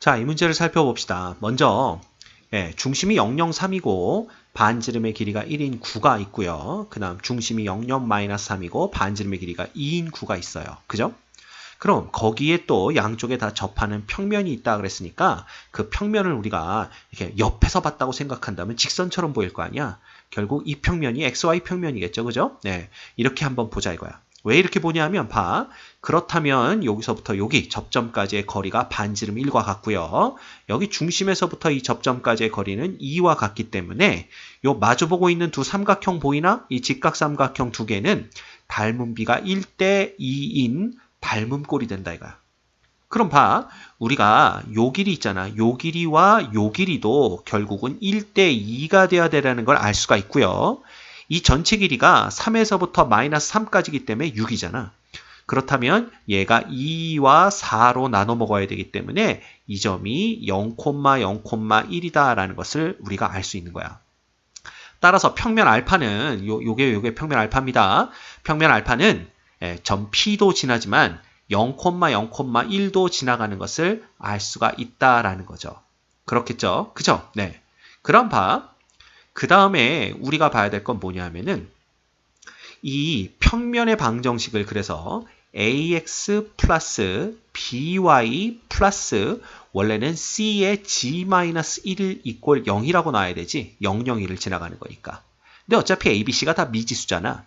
자, 이 문제를 살펴봅시다. 먼저 예, 중심이 003이고 반지름의 길이가 1인 9가 있고요. 그 다음 중심이 00-3이고 반지름의 길이가 2인 9가 있어요. 그죠? 그럼 거기에 또 양쪽에 다 접하는 평면이 있다 그랬으니까 그 평면을 우리가 이렇게 옆에서 봤다고 생각한다면 직선처럼 보일 거 아니야. 결국 이 평면이 XY 평면이겠죠. 그죠? 네. 이렇게 한번 보자 이거야. 왜 이렇게 보냐면 봐. 그렇다면 여기서부터 여기 접점까지의 거리가 반지름 1과 같고요. 여기 중심에서부터 이 접점까지의 거리는 2와 같기 때문에 요 마주보고 있는 두 삼각형 보이나? 이 직각삼각형 두 개는 닮음비가 1대 2인 닮음꼴이 된다 이거야. 그럼 봐. 우리가 요 길이 있잖아. 요 길이와 요 길이도 결국은 1대 2가 돼야 되라는 걸 알 수가 있고요. 이 전체 길이가 3에서부터 마이너스 3까지기 때문에 6이잖아. 그렇다면 얘가 2와 4로 나눠 먹어야 되기 때문에 이 점이 0,0,1이다 라는 것을 우리가 알 수 있는 거야. 따라서 평면 알파는 요, 요게 요게 평면 알파입니다. 평면 알파는 예, 점 P도 지나지만 0,0,1도 지나가는 것을 알 수가 있다라는 거죠. 그렇겠죠? 그죠? 네. 그럼 봐. 그 다음에 우리가 봐야 될 건 뭐냐면은 이 평면의 방정식을 그래서 ax 플러스 by 플러스 원래는 c의 g-1을 이꼴 0이라고 놔야 되지? 0, 0, 1을 지나가는 거니까. 근데 어차피 a, b, c가 다 미지수잖아.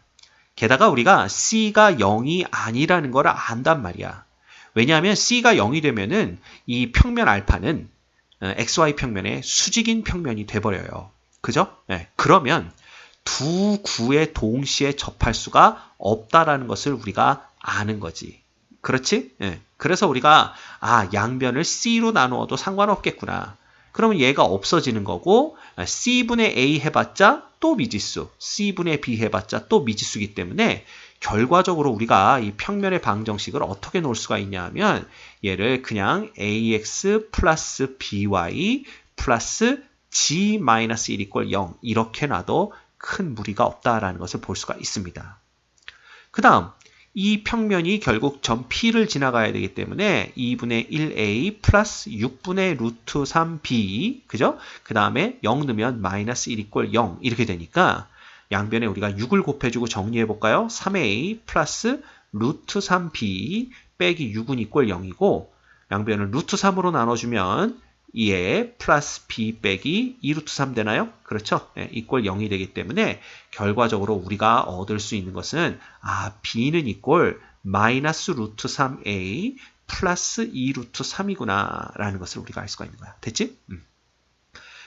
게다가 우리가 c가 0이 아니라는 걸 안단 말이야. 왜냐하면 c가 0이 되면은 이 평면 알파는 xy 평면의 수직인 평면이 돼버려요 그죠? 네. 그러면 두 구에 동시에 접할 수가 없다라는 것을 우리가 아는 거지. 그렇지? 네. 그래서 우리가 아 양변을 C로 나누어도 상관없겠구나. 그러면 얘가 없어지는 거고 C분의 A 해봤자 또 미지수, C분의 B 해봤자 또 미지수기 때문에 결과적으로 우리가 이 평면의 방정식을 어떻게 놓을 수가 있냐 하면 얘를 그냥 AX 플러스 BY 플러스 g-1 이꼴 0 이렇게 놔도 큰 무리가 없다라는 것을 볼 수가 있습니다. 그 다음 이 평면이 결국 점 P를 지나가야 되기 때문에 2분의 1A 플러스 6분의 루트 3B 그죠? 그 다음에 0 넣으면 마이너스 1 이꼴 0 이렇게 되니까 양변에 우리가 6을 곱해주고 정리해 볼까요? 3A 플러스 루트 3B 빼기 6은 이꼴 0이고 양변을 루트 3으로 나눠주면 2에 플러스 b 빼기 2루트 3 되나요? 그렇죠? 네, 이꼴 0이 되기 때문에 결과적으로 우리가 얻을 수 있는 것은 아 b는 이꼴 마이너스 루트 3a 플러스 2 루트 3이구나 라는 것을 우리가 알 수가 있는 거야. 됐지? 음.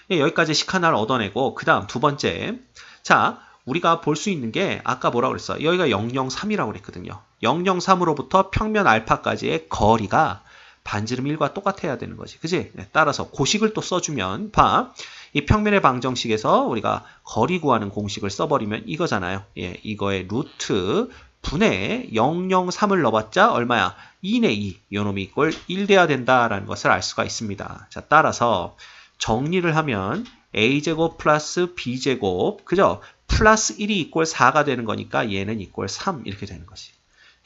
네, 여기까지 식 하나를 얻어내고 그 다음 두 번째 자 우리가 볼 수 있는 게 아까 뭐라고 그랬어? 여기가 003이라고 그랬거든요. 003으로부터 평면 알파까지의 거리가 반지름 1과 똑같아야 되는 거지. 그지? 네, 따라서 고식을 또 써주면 봐. 이 평면의 방정식에서 우리가 거리 구하는 공식을 써버리면 이거잖아요. 예, 이거의 루트 분의 003을 넣어봤자 얼마야? 2네 2. 요놈이 이꼴 1 돼야 된다라는 것을 알 수가 있습니다. 자, 따라서 정리를 하면 a제곱 플러스 b제곱 그죠? 플러스 1이 이꼴 4가 되는 거니까 얘는 이꼴 3 이렇게 되는 거지.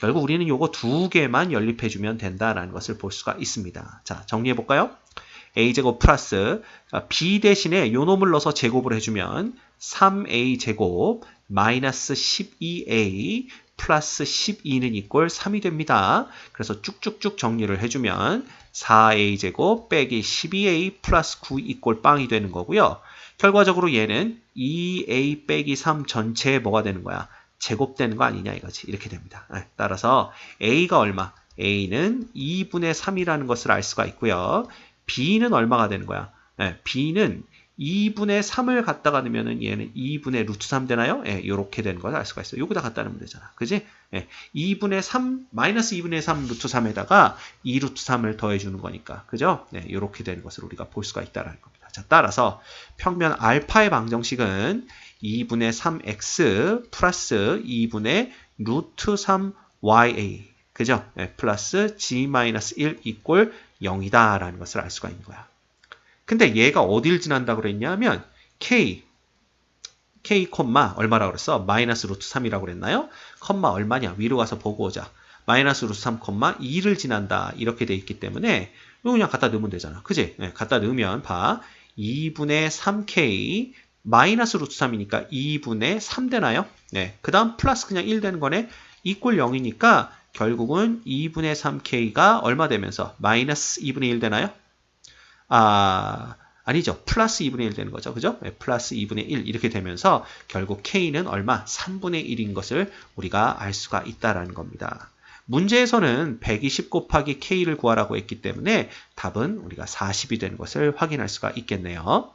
결국 우리는 요거 두 개만 연립해주면 된다라는 것을 볼 수가 있습니다. 자, 정리해볼까요? a제곱 플러스 b 대신에 요 놈을 넣어서 제곱을 해주면 3a제곱 마이너스 12a 플러스 12는 이꼴 3이 됩니다. 그래서 쭉쭉쭉 정리를 해주면 4a제곱 빼기 12a 플러스 9 이꼴 빵이 되는 거고요. 결과적으로 얘는 2a 빼기 3 전체에 뭐가 되는 거야? 제곱되는 거 아니냐 이거지. 이렇게 됩니다. 네, 따라서 A가 얼마? A는 2분의 3이라는 것을 알 수가 있고요. B는 얼마가 되는 거야? 네, B는 2분의 3을 갖다가 넣으면 얘는 2분의 루트 3 되나요? 예, 이렇게 되는 것을 알 수가 있어요. 여기다 갖다 넣으면 되잖아. 그지? 예, 2분의 3, 마이너스 2분의 3 루트 3에다가 2 루트 3을 더해주는 거니까. 그죠? 네, 이렇게 되는 것을 우리가 볼 수가 있다는 겁니다. 자, 따라서 평면 알파의 방정식은 2분의 3x 플러스 2분의 루트 3ya 그죠? 네, 플러스 g-1 이꼴 0이다 라는 것을 알 수가 있는 거야. 근데 얘가 어딜 지난다 그랬냐면 k k 얼마라고 그랬어? 마이너스 루트 3이라고 그랬나요? 콤마 얼마냐? 위로 가서 보고 오자. 마이너스 루트 3 콤마 2를 지난다 이렇게 돼 있기 때문에 그냥 갖다 넣으면 되잖아. 그지? 네, 갖다 넣으면 봐. 2분의 3k 마이너스 루트 3이니까 2분의 3 되나요? 네. 그 다음 플러스 그냥 1 되는 거네. 이꼴 0이니까 결국은 2분의 3k가 얼마 되면서 마이너스 2분의 1 되나요? 아, 아니죠. 플러스 2분의 1 되는 거죠. 그죠? 네, 플러스 2분의 1 이렇게 되면서 결국 k는 얼마? 3분의 1인 것을 우리가 알 수가 있다라는 겁니다. 문제에서는 120 곱하기 k를 구하라고 했기 때문에 답은 우리가 40이 되는 것을 확인할 수가 있겠네요.